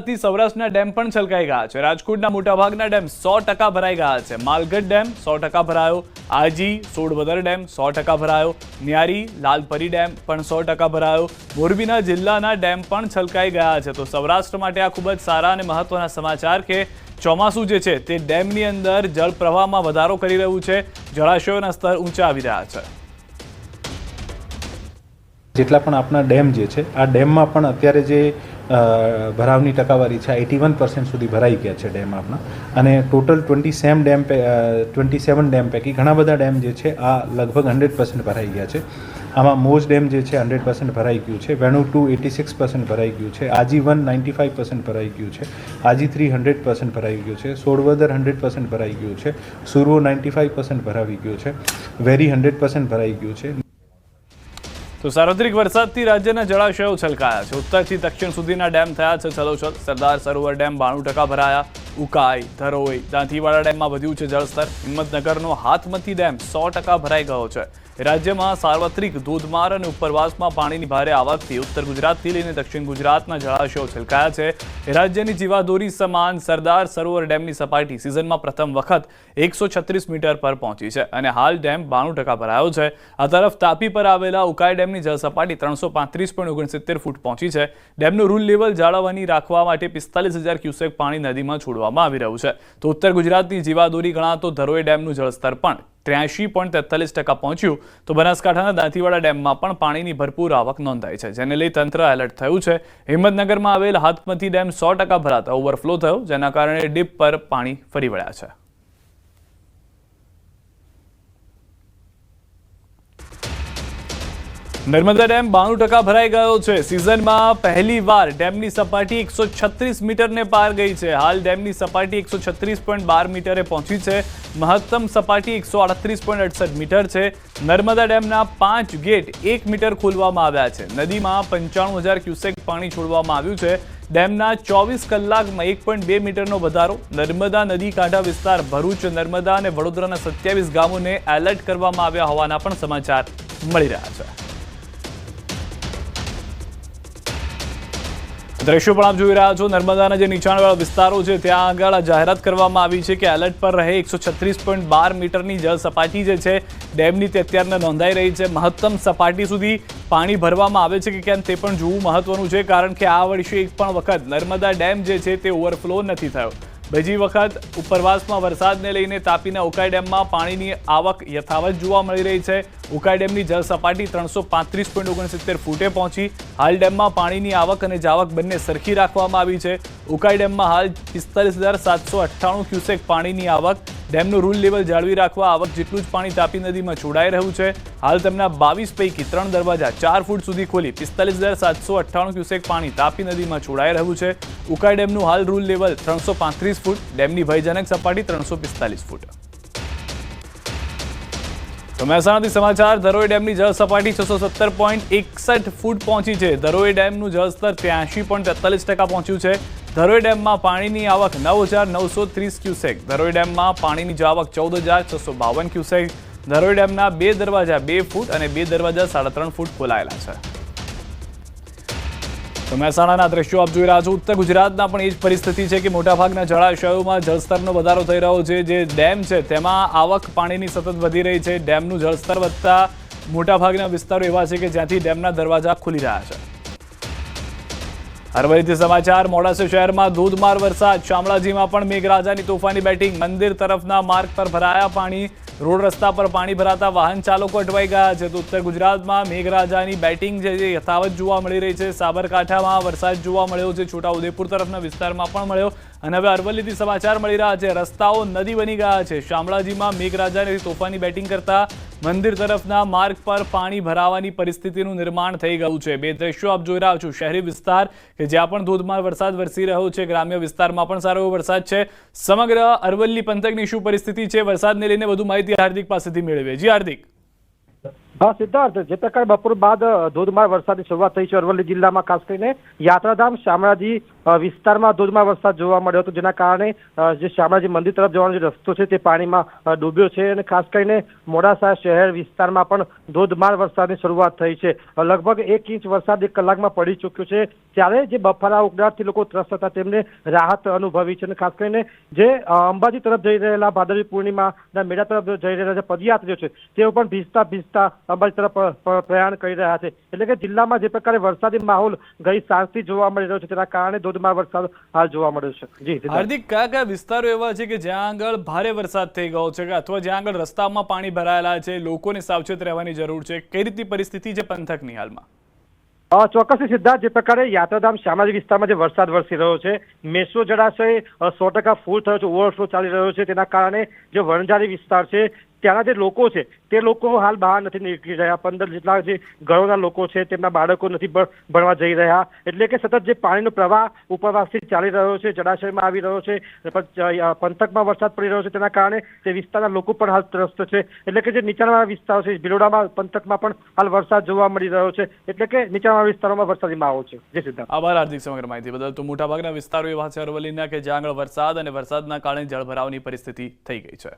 થી સૌરાષ્ટ્રના ડેમ પણ છલકાઈ ગયા છે. રાજકોટના મોટાભાગના ડેમ સો ટકા ભરાઈ ગયા છે. માલગઢ ડેમ સો ટકા ભરાયો. આજી સોડવદર ડેમ સો ટકા ભરાયો. ન્યારી, લાલપરી ડેમ પણ સો ટકા ભરાયો. મોરબીના જિલ્લાના ડેમ પણ છલકાઈ ગયા છે. તો સૌરાષ્ટ્ર માટે આ ખૂબ જ સારા અને મહત્વના સમાચાર કે ચોમાસું જે છે તે ડેમની અંદર જળ પ્રવાહમાં વધારો કરી રહ્યું છે. જળાશયોના સ્તર ઊંચા આવી રહ્યા છે. જેટલા પણ આપણા ડેમ જે છે, આ ડેમમાં પણ અત્યારે જે ભરાવની ટકાવારી છે એટી વન પર્સન્ટ સુધી ભરાઈ ગયા છે ડેમ આપણા અને total twenty seven dam twenty seven dam પૈકી ઘણા બધા ડેમ જે છે, આ લગભગ હંડ્રેડ પર્સન્ટ ભરાઈ ગયા છે. આમાં મોજ ડેમ જે છે, હંડ્રેડ પર્સન્ટ ભરાઈ ગયું છે. Venu two eighty six percent ભરાઈ ગયું છે. Aji one ninety five percent ભરાઈ ગયું છે. આજી થ્રી હંડ્રેડ પર્સન્ટ ભરાઈ ગયું છે. સોળવદર હંડ્રેડ પર્સન્ટ ભરાઈ ગયું છે. સુરવો નાઇન્ટી ફાઇવ પર્સન્ટ ભરાવી ગયું છે. વેરી હંડ્રેડ પર્સન્ટ ભરાઈ ગયું છે. તો સાર્વત્રિક વરસાદથી રાજ્યના જળાશયો છલકાયા છે. ઉત્તરથી દક્ષિણ સુધીના ડેમ થયા છે. છલોછલ સરદાર સરોવર ડેમ બાણું ટકા ભરાયા. ઉકાઈ, ધરોઈ. દાંતીવાડા ડેમમાં વધ્યું છે જળસ્તર. હિંમતનગરનો હાથમતી ડેમ સો ટકા ભરાઈ ગયો છે. રાજ્યમાં સાર્વત્રિક ધોધમાર અને ઉપરવાસમાં પાણીની ભારે આવકથી ઉત્તર ગુજરાતથી લઈને દક્ષિણ ગુજરાતના જળાશયો છલકાયા છે. રાજ્યની જીવાદોરી સમાન સરદાર સરોવર ડેમની સપાટી સિઝનમાં પ્રથમ વખત એકસો મીટર પર પહોંચી છે અને હાલ ડેમ બાણું ટકા ભરાયો છે. આ તરફ તાપી પર આવેલા ઉકાઈ ડેમની જળસપાટી ત્રણસો ફૂટ પહોંચી છે. ડેમનું રૂલ લેવલ જાળવવાની રાખવા માટે પિસ્તાલીસ હજાર ક્યુસેક પાણી નદીમાં છોડવામાં આવી રહ્યું છે. તો ઉત્તર ગુજરાતની જીવાદોરી ગણાતો ધરોઈ ડેમનું જળસ્તર પણ ત્ર્યાસી પોઈન્ટ તેતાલીસ ટકા પહોંચ્યું. તો બનાસકાંઠાના દાંતીવાડા ડેમમાં પણ પાણીની ભરપૂર આવક નોંધાઈ છે, જેને લઈ તંત્ર એલર્ટ થયું છે. હિંમતનગરમાં આવેલ હાથમતી ડેમ સો ટકા ભરાતા ઓવરફ્લો થયો, જેના કારણે ડીપ પર પાણી ફરી વળ્યા છે. નર્મદા ડેમ બાણું ટકા ભરાઈ ગયો છે. સિઝનમાં પહેલી વાર ડેમની સપાટી એકસો છત્રીસ મીટરને પાર ગઈ છે. હાલ ડેમની સપાટી એકસો છત્રીસ પોઈન્ટ બાર મીટરે પહોંચી છે. મહત્તમ સપાટી એકસો અડત્રીસ પોઈન્ટ અડસઠ મીટર છે. નર્મદા ડેમના પાંચ ગેટ એક મીટર ખોલવામાં આવ્યા છે. નદીમાં પંચાણું હજાર ક્યુસેક પાણી છોડવામાં આવ્યું છે. ડેમના ચોવીસ કલાકમાં એક પોઈન્ટ બે મીટરનો વધારો. નર્મદા નદી કાંઠા વિસ્તાર ભરૂચ, નર્મદા અને વડોદરાના સત્યાવીસ ગામોને એલર્ટ કરવામાં આવ્યા હોવાના પણ સમાચાર મળી રહ્યા છે. દ્રશ્યો પણ આપ જોઈ રહ્યા છો. નર્મદાના જે નીચાણવાળા વિસ્તારો છે, ત્યાં આગળ જાહેરાત કરવામાં આવી છે કે એલર્ટ પર રહે એકસો છત્રીસ પોઈન્ટ બાર મીટરની જળ સપાટી જે છે, ડેમની તે અત્યારના નોંધાઈ રહી છે. મહત્તમ સપાટી સુધી પાણી ભરવામાં આવે છે કે કેમ તે પણ જોવું મહત્વનું છે, કારણ કે આ વર્ષે એક પણ વખત નર્મદા ડેમ જે છે, તે ઓવરફ્લો નથી થયો. બીજી વખત ઉપરવાસમાં વરસાદને લઈને તાપીના ઉકાઈ ડેમમાં પાણીની આવક યથાવત જોવા મળી રહી છે. ઉકાઈ ડેમની જળ સપાટી ત્રણસો પાંત્રીસ પોઈન્ટ ઓગણસિત્તેર ફૂટે પહોંચી. હાલ ડેમમાં પાણીની આવક અને જાવક બંને સરખી રાખવામાં આવી છે. ઉકાઈ ડેમમાં હાલ પિસ્તાલીસ હજાર સાતસો અઠ્ઠાણું ક્યુસેક પાણીની આવક ડેમનું રૂલ લેવલ જાળવી રાખવા આવક જેટલું જ પાણી તાપી નદીમાં છોડાઈ રહ્યું છે. હાલ તેમના બાવીસ પૈકી ત્રણ દરવાજા ચાર ફૂટ સુધી ખોલી પિસ્તાલીસ હજાર સાતસો અઠ્ઠાણું ક્યુસેક પાણી તાપી નદીમાં છોડાઈ રહ્યું છે. ઉકાઈ ડેમનું હાલ રૂલ લેવલ ત્રણસો પાંત્રીસ ફૂટ, ડેમની ભયજનક સપાટી ત્રણસો પિસ્તાલીસ ફૂટ. તો મહેસાણાથી સમાચાર, ધરોઈ ડેમની જળ સપાટી છસો સત્તર પોઈન્ટ એકસઠ ફૂટ પહોંચી છે. ધરોઈ ડેમનું જળસ્તર ત્યાંશી પોઈન્ટ તેતાલીસ ટકા પહોંચ્યું છે. ધરોઈ ડેમમાં પાણીની આવક નવ હજાર નવસો ત્રીસ ક્યુસેક. ધરોઈ ડેમમાં પાણીની જો આવક ચૌદ હજાર છસો બાવન ક્યુસેક. ધરોઈ ડેમના બે દરવાજા બે ફૂટ અને બે દરવાજા સાડા ત્રણ ફૂટ ખોલાયેલા છે. તો મહેસાણાના દ્રશ્યો આપ જોઈ રહ્યા છો. ઉત્તર ગુજરાતના પણ એ જ પરિસ્થિતિ છે કે મોટાભાગના જળાશયોમાં જળસ્તરનો વધારો થઈ રહ્યો છે. જે ડેમ છે તેમાં આવક પાણીની સતત વધી રહી છે. ડેમનું જળસ્તર વધતા મોટાભાગના વિસ્તારો એવા છે કે જ્યાંથી ડેમના દરવાજા ખુલી રહ્યા છે. અરવલ્લીથી સમાચાર, મોડાસા શહેરમાં ધોધમાર વરસાદ. શામળાજીમાં પણ મેઘરાજાની તોફાની બેટિંગ. મંદિર તરફના માર્ગ પર ભરાયા પાણી. રોડ રસ્તા પર પાણી ભરાતા વાહન ચાલકો અટવાઈ ગયા છે તો ઉત્તર ગુજરાતમાં મેઘરાજાની બેટિંગ જે યથાવત જોવા મળી રહી છે. સાબરકાંઠામાં વરસાદ જોવા મળ્યો છે. છોટાઉદેપુર તરફના વિસ્તારમાં પણ મળ્યો અને હવે અરવલ્લીથી સમાચાર મળી રહ્યા છે. રસ્તાઓ નદી બની ગયા છે. શામળાજીમાં મેઘરાજાને તોફાની બેટિંગ કરતા મંદિર તરફના માર્ગ પર પાણી ભરાવાની પરિસ્થિતિનું નિર્માણ થઈ ગયું છે. બે દ્રશ્યો આપ જોઈ રહ્યા છો. શહેરી વિસ્તાર કે જ્યાં પણ ધોધમાર વરસાદ વરસી રહ્યો છે. ગ્રામ્ય વિસ્તારમાં પણ સારો વરસાદ છે. સમગ્ર અરવલ્લી પંથકની શું પરિસ્થિતિ છે? વરસાદને લઈને વધુ માહિતી હાર્દિક પાસેથી મેળવીએ. જી હાર્દિક. હા, સિદ્ધાર્થ, જે બપોર બાદ ધોધમાર વરસાદની શરૂઆત થઈ છે અરવલ્લી જિલ્લામાં, ખાસ કરીને યાત્રાધામ શામળાજી વિસ્તારમાં ધોધમાર વરસાદ જોવા મળ્યો હતો, જેના કારણે જે શામળાજી મંદિર તરફ જવાનો જે રસ્તો છે તે પાણીમાં ડૂબ્યો છે અને ખાસ કરીને મોડાસા શહેર વિસ્તારમાં પણ ધોધમાર વરસાદની શરૂઆત થઈ છે. લગભગ એક ઇંચ વરસાદ એક કલાકમાં પડી ચૂક્યો છે, ત્યારે જે બફારા ઉકળાટથી લોકો ત્રસ્ત હતા, તેમને રાહત અનુભવી છે અને ખાસ કરીને જે અંબાજી તરફ જઈ રહેલા ભાદરવી પૂર્ણિમાના મેળા તરફ જઈ રહેલા જે પદયાત્રીઓ છે, તેઓ પણ ભીજતા ભીજતા અંબાજી તરફ પ્રયાણ કરી રહ્યા છે. એટલે કે જિલ્લામાં જે પ્રકારે વરસાદી માહોલ ગઈ સાંજથી જોવા મળી રહ્યો છે તેના કારણે ધોધમાર વરસાદ હાલ જોવા મળ્યો છે. જી હાર્દિક કયા કયા વિસ્તારો એવા છે કે જ્યાં આગળ ભારે વરસાદ થઈ ગયો છે અથવા જ્યાં આગળ રસ્તામાં પાણી ભરાયેલા છે લોકોને સાવચેત રહેવાની જરૂર છે? કઈ રીતની પરિસ્થિતિ છે પંથકની હાલમાં? ચોક્કસ સિદ્ધાર્થ જે પ્રકારે યાત્રાધામ સામાજિક વિસ્તારમાં જે વરસાદ વરસી રહ્યો છે મેસો જળાશય સો ટકા ફૂલ થયો છે ઓવરફ્લો ચાલી રહ્યો છે તેના કારણે જે વણઝારી વિસ્તાર છે ત્યાંના જે લોકો છે, તે લોકો હાલ બહાર નથી નીકળી રહ્યા. પંદર જેટલા જે ઘરોના લોકો છે, તેમના બાળકો નથી ભણવા જઈ રહ્યા. એટલે કે સતત જે પાણીનો પ્રવાહ ઉપરવાસથી ચાલી રહ્યો છે, જળાશયમાં આવી રહ્યો છે પંથકમાં વરસાદ પડી રહ્યો છે, તેના કારણે તે વિસ્તારના લોકો પણ હાલ ત્રસ્ત છે. એટલે કે જે નીચાણવાળા વિસ્તારો છે, ભિલોડામાં, પંથકમાં પણ હાલ વરસાદ જોવા મળી રહ્યો છે. એટલે કે નીચાણવાળા વિસ્તારોમાં વરસાદી માહોલ છે. જે સિદ્ધાર્થ આભાર હાર્દિક સમગ્ર માહિતી બદલ. તો મોટાભાગના વિસ્તારો એવા છે અરવલ્લીના કે જ્યાં આગળ વરસાદ અને વરસાદના કારણે જળભરાવની પરિસ્થિતિ થઈ ગઈ છે.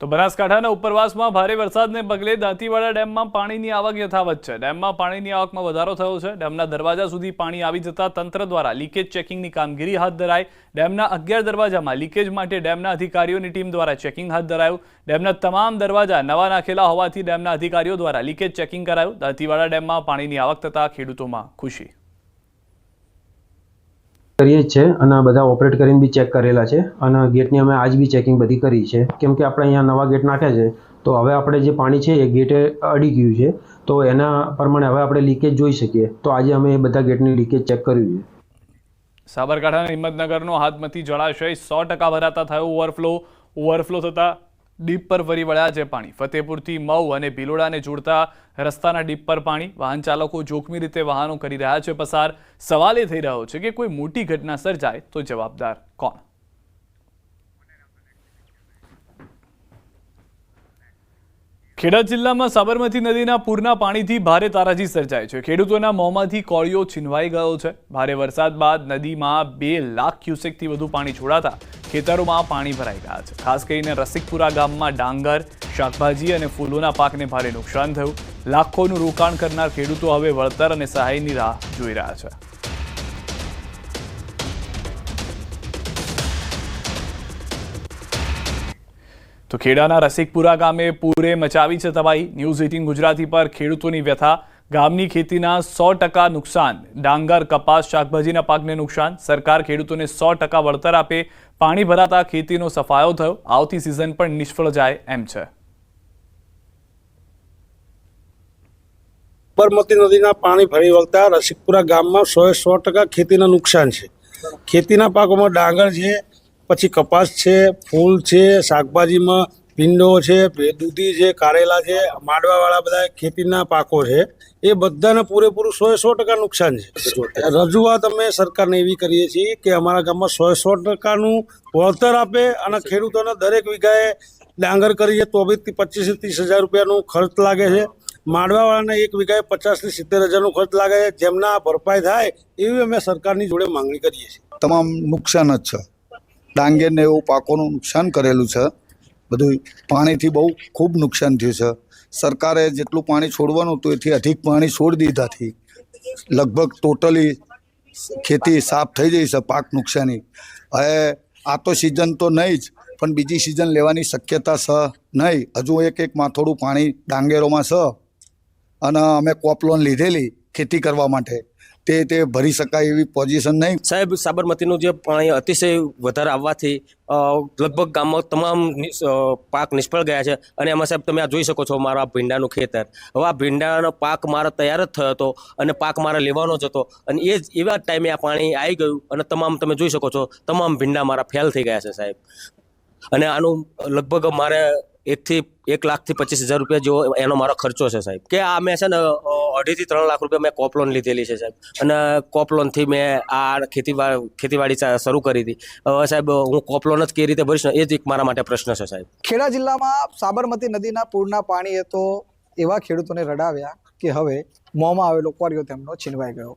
તો બનાસકાંઠાના ઉપરવાસમાં ભારે વરસાદને પગલે દાંતીવાડા ડેમમાં પાણીની આવક યથાવત છે. ડેમમાં પાણીની આવકમાં વધારો થયો છે. ડેમના દરવાજા સુધી પાણી આવી જતા તંત્ર દ્વારા લીકેજ ચેકિંગની કામગીરી હાથ ધરાઈ. ડેમના અગિયાર દરવાજામાં લીકેજ માટે ડેમના અધિકારીઓની ટીમ દ્વારા ચેકિંગ હાથ ધરાયું. ડેમના તમામ દરવાજા નવા નાખેલા હોવાથી ડેમના અધિકારીઓ દ્વારા લીકેજ ચેકિંગ કરાયું. દાંતીવાડા ડેમમાં પાણીની આવક થતા ખેડૂતોમાં ખુશી. કરીએ જ છે અને બધા ઓપરેટ કરીને બી ચેક કરેલા છે અને ગેટની અમે આજ બી ચેકિંગ બધી કરી છે. કેમ કે આપણે અહીંયા નવા ગેટ નાખ્યા છે, તો હવે આપણે જે પાણી છે એ ગેટે અડી ગયું છે, તો એના પ્રમાણે હવે આપણે લીકેજ જોઈ શકીએ. તો આજે અમે એ બધા ગેટની લીકેજ ચેક કર્યું છે. સાબરકાંઠાના હિંમતનગરનો હાથમતી જળાશય સો ટકા ભરાતા થયો ઓવરફ્લો ઓવરફ્લો થતા ડીપ પર ફરી વળ્યા છે પાણી. ફતેપુરથી મઉ અને ભીલોડાને જોડતા રસ્તાના ડીપ પર પાણી. વાહન ચાલકો જોખમી રીતે વાહનો કરી રહ્યા છે. પસાર સવાલ એ થઈ રહ્યો છે કે કોઈ મોટી ઘટના સર્જાય તો જવાબદાર કોણ? ખેડા જિલ્લામાં સાબરમતી નદીના પૂરના પાણીથી ભારે તારાજી સર્જાય છે. ખેડૂતોના મોંમાંથી કોળિયો છીનવાઈ ગયો છે. ભારે વરસાદ બાદ નદીમાં બે લાખ ક્યુસેકથી વધુ પાણી છોડાતા ખેતરોમાં પાણી ભરાઈ ગયા છે. ખાસ કરીને રસિકપુરા ગામમાં ડાંગર, શાકભાજી અને ફૂલોના પાકને ભારે નુકસાન થયું. લાખોનું રોકાણ કરનાર ખેડૂતો હવે વળતર અને સહાયની રાહ જોઈ રહ્યા છે. તો ખેડાના રસિકપુરા ગામે પૂરે મચાવી છે તબાહી. ન્યૂઝ એટીન ગુજરાતી પર ખેડૂતોની વ્યથા. ગામની ખેતીના સો ટકા નુકસાન. ડાંગર, કપાસ, શાકભાજીના પાકને નુકસાન. સરકાર ખેડૂતોને સો ટકા વળતર આપે. પાણી ભરાતા ખેતીનો સફાયો થયો. આવતી સિઝન પણ નિષ્ફળ જાય એમ છે. સાબરમતી નદીના પાણી ફરી વળતા રસિકપુરા ગામમાં સો સો ટકા ખેતીના નુકસાન છે. ખેતીના પાકોમાં ડાંગર છે પછી કપાસ છે, ફૂલ છે, શાકભાજીમાં ભીંડો છે દૂધી છે, કારેલા છે, માંડવાવાળા બધા ખેતીના પાકો છે. એ બધાને પૂરેપૂરું સો સો ટકા નુકસાન છે. રજૂઆત અમે સરકારને એવી કરીએ છીએ કે અમારા ગામમાં સો સો ટકાનું વળતર આપે અને ખેડૂતોને દરેક વીઘાએ ડાંગર કરીએ તો બી પચીસ ત્રીસ હજાર રૂપિયાનું ખર્ચ લાગે છે. માંડવાવાળાને એક વીઘાએ પચાસથી સિત્તેર હજારનો ખર્ચ લાગે છે. જેમના ભરપાઈ થાય એવી અમે સરકારની જોડે માંગણી કરીએ છીએ. તમામ નુકસાન જ છે. ડાંગર ને એવું પાકોનું નુકસાન કરેલું છે. બધું પાણીથી બહુ ખૂબ નુકસાન થયું છે. સરકારે જેટલું પાણી છોડવાનું હતું, એથી અધિક પાણી છોડી દીધાથી લગભગ ટોટલી ખેતી સાફ થઈ જઈ છે પાક નુકસાની. હવે આ તો સિઝન તો નહીં જ, પણ બીજી સિઝન લેવાની શક્યતા છે નહીં. હજુ એક એક માથોડું પાણી ડાંગેરોમાં છે. અને અમે કોપ લોન લીધેલી ખેતી કરવા માટે. તે તે ભરી શકાય એવી પોઝિશન નહીં. સાહેબ, સાબરમતીનું જે પાણી અતિશય વધારે આવવાથી લગભગ ગામમાં તમામ પાક નિષ્ફળ ગયા છે. અને એમાં સાહેબ, તમે આ જોઈ શકો છો મારા ભીંડાનું ખેતર. હવે આ ભીંડાનો પાક મારો તૈયાર જ થયો હતો અને પાક મારે લેવાનો જ હતો. અને એ જ, એવા ટાઈમે આ પાણી આવી ગયું અને તમામ તમે જોઈ શકો છો, તમામ ભીંડા મારા ફેલ થઈ ગયા છે સાહેબ. અને આનું લગભગ મારે એકથી એક લાખથી પચીસ હજાર રૂપિયા જેવો એનો મારો ખર્ચો છે સાહેબ. કે આ મેં છે ને અઢીથી ત્રણ લાખ રૂપિયા મેં કોપ લોન લીધેલી છે સાહેબ. અને કોપ લોનથી મેં આ ખેતી ખેતીવાડી શરૂ કરી હતી. સાહેબ, હું કોપ લોન જ કઈ રીતે ભરીશ ને એ જ એક મારા માટે પ્રશ્ન છે સાહેબ. ખેડા જિલ્લામાં સાબરમતી નદીના પૂરના પાણીએ તો એવા ખેડૂતોને રડાવ્યા કે હવે મોંમાં આવેલો કોરિયો તેમનો છીનવાઈ ગયો.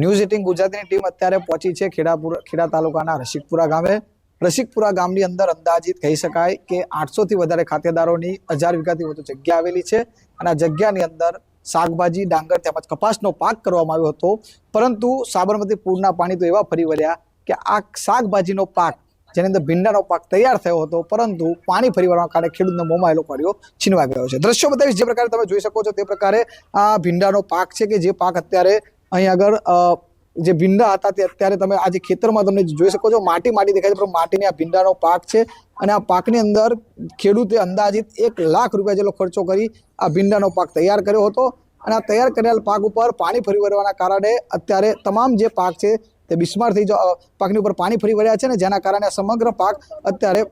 ન્યૂઝ એટીન ગુજરાતીની ટીમ અત્યારે પહોંચી છે ખેડાપુર ખેડા તાલુકાના રસિકપુરા ગામે. રસિકપુરા ગામની અંદર અંદાજિત કહી શકાય કે આઠસોથી વધારે ખાતેદારોની હજાર વીઘાથી વધુ જગ્યા આવેલી છે અને આ જગ્યાની અંદર શાકભાજી, ડાંગર તેમજ કપાસનો પાક કરવામાં આવ્યો હતો. પરંતુ સાબરમતી પૂરના પાણી તો એવા ફરી વળ્યા કે આ શાકભાજીનો પાક, જેની અંદર ભીંડાનો પાક તૈયાર થયો હતો, પરંતુ પાણી ફરી વળવાના કારણે ખેડૂતનો મોંમાં એલો કર્યો છીનવા ગયો છે. દ્રશ્યો બતાવીશ જે પ્રકારે તમે જોઈ શકો છો તે પ્રકારે આ ભીંડાનો પાક છે કે જે પાક અત્યારે અહીં આગળ જે ભીંડા હતા તે અત્યારે તમે આજે ખેતરમાં તમને જોઈ શકો છો, માટી માટી દેખાય છે, પણ માટીની આ ભીંડાનો પાક છે અને આ પાકની અંદર ખેડૂતે અંદાજિત એક લાખ રૂપિયા જેટલો ખર્ચો કરી આ ભીંડાનો પાક તૈયાર કર્યો હતો અને આ તૈયાર કરેલ પાક ઉપર પાણી ફરી વળવાના કારણે અત્યારે તમામ જે પાક છે તે બિસ્માર થઈ પાકની ઉપર પાણી ફરી વળ્યા છે ને જેના કારણે સમગ્ર પાક અત્યારે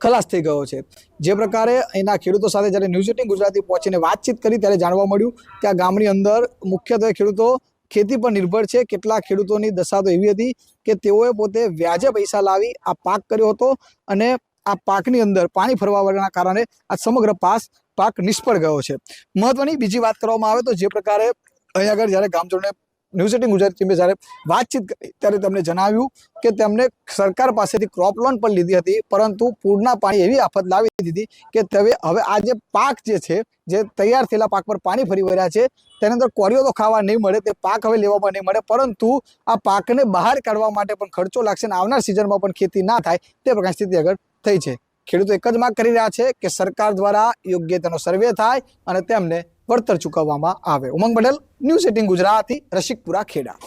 ખલાસ થઈ ગયો છે. જે પ્રકારે એના ખેડૂતો સાથે જ્યારે ન્યૂઝ એટીન ગુજરાતી પહોંચીને વાતચીત કરી ત્યારે જાણવા મળ્યું કે આ ગામની અંદર મુખ્યત્વે ખેડૂતો ખેતી પર નિર્ભર છે. કેટલાક ખેડૂતોની દશા તો એવી હતી કે તેઓએ પોતે વ્યાજે પૈસા લાવી આ પાક કર્યો હતો અને આ પાકની અંદર પાણી ફરવા વળવાના કારણે આ સમગ્ર પાસ પાક નિષ્ફળ ગયો છે. મહત્વની બીજી વાત કરવામાં આવે તો જે પ્રકારે અહીં આગળ જ્યારે ગામજનોને ન્યૂઝ એટીન ગુજરાત ટીમે જ્યારે વાતચીત કરી ત્યારે તમને જણાવ્યું કે તેમને સરકાર પાસેથી ક્રોપ લોન પણ લીધી હતી, પરંતુ પૂરના પાણી એવી આફત લાવી દીધી કે તમે હવે આ જે પાક જે છે, જે તૈયાર થયેલા પાક પર પાણી ફરી વળ્યા છે, તેની અંદર કોરિયો તો ખાવા નહીં મળે, તે પાક હવે લેવામાં નહીં મળે, પરંતુ આ પાકને બહાર કાઢવા માટે પણ ખર્ચો લાગશે અને આવનાર સિઝનમાં પણ ખેતી ના થાય, તે પ્રકારની સ્થિતિ આગળ થઈ છે. ખેડૂતો એક જ માંગ કરી રહ્યા છે કે સરકાર દ્વારા યોગ્ય તેનો સર્વે થાય અને તેમને વળતર ચૂકવવામાં આવે. Umang Patel, news eighteen Gujarati, Rasikpura Kheda.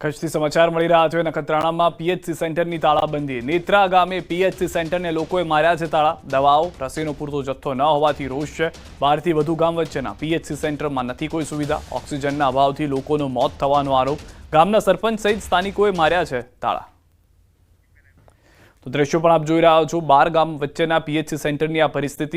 કચ્છથી સમાચાર મળી રહ્યા છે. નખત્રાણામાં પીએચસી સેન્ટરની તાળાબંધી. નેત્રા ગામે પીએચસી સેન્ટરને લોકોએ માર્યા છે તાળા. દવાઓ, રસીનો પૂરતો જથ્થો ન હોવાથી રોષ છે. બારથી વધુ ગામ વચ્ચેના પીએચસી સેન્ટરમાં નથી કોઈ સુવિધા. ઓક્સિજનના અભાવથી લોકોનો મોત થવાનો આરોપ. ગામના સરપંચ સહિત સ્થાનિકોએ માર્યા છે તાળા. તો દ્રશ્યો પણ આપ જોઈ રહ્યા છો. બાર ગામ વચ્ચેના પીએચસી સેન્ટરની આ પરિસ્થિતિ